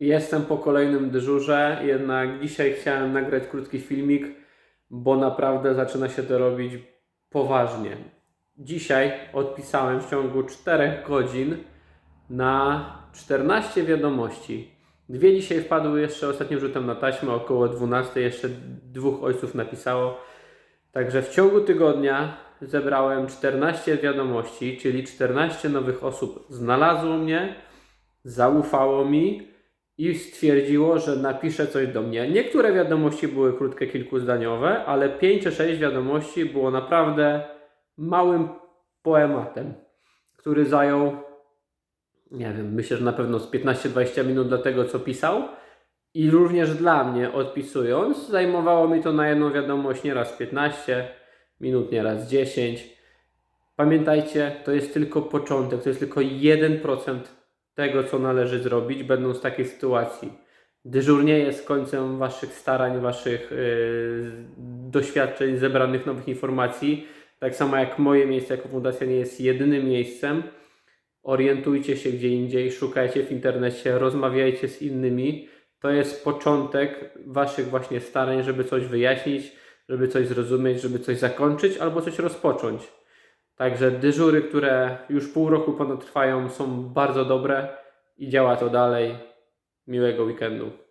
Jestem po kolejnym dyżurze, jednak dzisiaj chciałem nagrać krótki filmik, bo naprawdę zaczyna się to robić poważnie. Dzisiaj odpisałem w ciągu 4 godzin na 14 wiadomości. Dwie dzisiaj wpadły jeszcze ostatnim rzutem na taśmę, około 12 jeszcze dwóch ojców napisało. Także w ciągu tygodnia zebrałem 14 wiadomości, czyli 14 nowych osób znalazło mnie, zaufało mi i stwierdziło, że napisze coś do mnie. Niektóre wiadomości były krótkie, kilkuzdaniowe, ale 5 czy 6 wiadomości było naprawdę małym poematem, który zajął, nie wiem, myślę, że na pewno z 15-20 minut do tego, co pisał. I również dla mnie, odpisując, zajmowało mi to na jedną wiadomość nieraz 15 minut, nieraz 10. Pamiętajcie, to jest tylko początek, to jest tylko 1% tego, co należy zrobić, będąc w takiej sytuacji. Dyżur nie jest końcem Waszych starań, Waszych yy, doświadczeń, zebranych nowych informacji. Tak samo jak moje miejsce jako fundacja nie jest jedynym miejscem. Orientujcie się gdzie indziej, szukajcie w internecie, rozmawiajcie z innymi. To jest początek Waszych właśnie starań, żeby coś wyjaśnić, żeby coś zrozumieć, żeby coś zakończyć albo coś rozpocząć. Także dyżury, które już pół roku ponad trwają, są bardzo dobre i działa to dalej. Miłego weekendu.